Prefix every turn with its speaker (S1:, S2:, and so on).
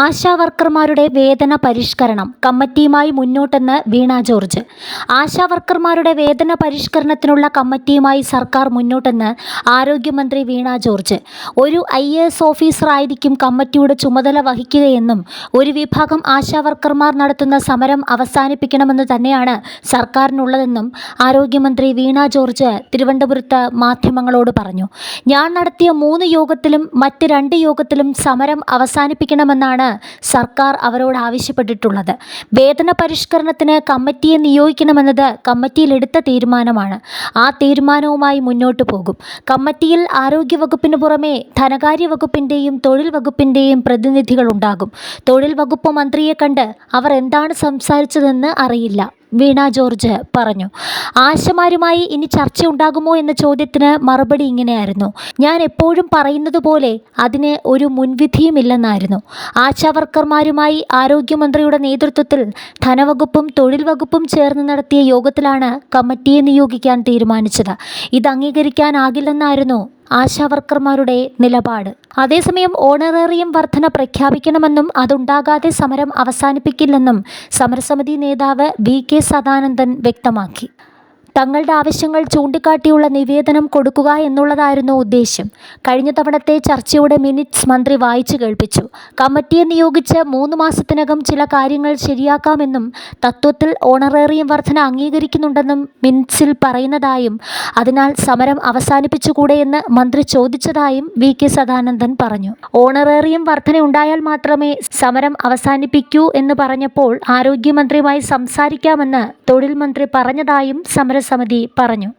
S1: ആശാ വർക്കർമാരുടെ വേതന പരിഷ്കരണം കമ്മിറ്റിയുമായി മുന്നോട്ടെന്ന് വീണ ജോർജ്. ആശാവർക്കർമാരുടെ വേതന പരിഷ്കരണത്തിനുള്ള കമ്മിറ്റിയുമായി സർക്കാർ മുന്നോട്ടെന്ന് ആരോഗ്യമന്ത്രി വീണ ജോർജ്. ഒരു ഐ എ എസ് ഓഫീസറായിരിക്കും കമ്മിറ്റിയുടെ ചുമതല വഹിക്കുകയെന്നും ഒരു വിഭാഗം ആശാവർക്കർമാർ നടത്തുന്ന സമരം അവസാനിപ്പിക്കണമെന്ന് തന്നെയാണ് സർക്കാരിനുള്ളതെന്നും ആരോഗ്യമന്ത്രി വീണ ജോർജ് തിരുവനന്തപുരത്ത് മാധ്യമങ്ങളോട് പറഞ്ഞു. ഞാൻ നടത്തിയ മൂന്ന് യോഗത്തിലും മറ്റ് രണ്ട് യോഗത്തിലും സമരം അവസാനിപ്പിക്കണമെന്നാണ് സർക്കാർ അവരോട് ആവശ്യപ്പെട്ടിട്ടുള്ളത്. വേതന പരിഷ്കരണത്തിന് കമ്മിറ്റിയെ നിയോഗിക്കണമെന്നത് കമ്മിറ്റിയിലെടുത്ത തീരുമാനമാണ്. ആ തീരുമാനവുമായി മുന്നോട്ട് പോകും. കമ്മിറ്റിയിൽ ആരോഗ്യ ആരോഗ്യവകുപ്പിന് പുറമെ ധനകാര്യ വകുപ്പിന്റെയും തൊഴിൽ വകുപ്പിന്റെയും പ്രതിനിധികളുണ്ടാകും. തൊഴിൽ വകുപ്പ് മന്ത്രിയെ കണ്ട് അവർ എന്താണ് സംസാരിച്ചതെന്ന് അറിയില്ല. വീണ ജോർജ് പറഞ്ഞു. ആശമാരുമായി ഇനി ചർച്ചയുണ്ടാകുമോ എന്ന ചോദ്യത്തിന് മറുപടി ഇങ്ങനെയായിരുന്നു. ഞാൻ എപ്പോഴും പറയുന്നത് പോലെ അതിന് ഒരു മുൻവിധിയുമില്ലെന്നായിരുന്നു. ആശാവർക്കർമാരുമായി ആരോഗ്യമന്ത്രിയുടെ നേതൃത്വത്തിൽ ധനവകുപ്പും തൊഴിൽ വകുപ്പും ചേർന്ന് നടത്തിയ യോഗത്തിലാണ് കമ്മിറ്റിയെ നിയോഗിക്കാൻ തീരുമാനിച്ചത്. ഇത് അംഗീകരിക്കാനാകില്ലെന്നായിരുന്നു ആശാവർക്കർമാരുടെ നിലപാട്. അതേസമയം ഓണറേറിയം വർധന പ്രഖ്യാപിക്കണമെന്നും അതുണ്ടാകാതെ സമരം അവസാനിപ്പിക്കില്ലെന്നും സമരസമിതി നേതാവ് വി കെ സദാനന്ദൻ വ്യക്തമാക്കി. തങ്ങളുടെ ആവശ്യങ്ങൾ ചൂണ്ടിക്കാട്ടിയുള്ള നിവേദനം കൊടുക്കുക എന്നുള്ളതായിരുന്നു ഉദ്ദേശ്യം. കഴിഞ്ഞ തവണത്തെ ചർച്ചയുടെ മിനിറ്റ്സ് മന്ത്രി വായിച്ചു കേൾപ്പിച്ചു. കമ്മിറ്റിയെ നിയോഗിച്ച് മൂന്ന് മാസത്തിനകം ചില കാര്യങ്ങൾ ശരിയാക്കാമെന്നും തത്വത്തിൽ ഓണറേറിയം വർധന അംഗീകരിക്കുന്നുണ്ടെന്നും മിനിറ്റ്സിൽ പറയുന്നതായും അതിനാൽ സമരം അവസാനിപ്പിച്ചുകൂടെ എന്ന് മന്ത്രി ചോദിച്ചതായും വി കെ സദാനന്ദൻ പറഞ്ഞു. ഓണറേറിയം വർധന ഉണ്ടായാൽ മാത്രമേ സമരം അവസാനിപ്പിക്കൂ എന്ന് പറഞ്ഞപ്പോൾ ആരോഗ്യമന്ത്രിയുമായി സംസാരിക്കാമെന്ന് തൊഴിൽ മന്ത്രി പറഞ്ഞതായും സമരസമിതി പറഞ്ഞു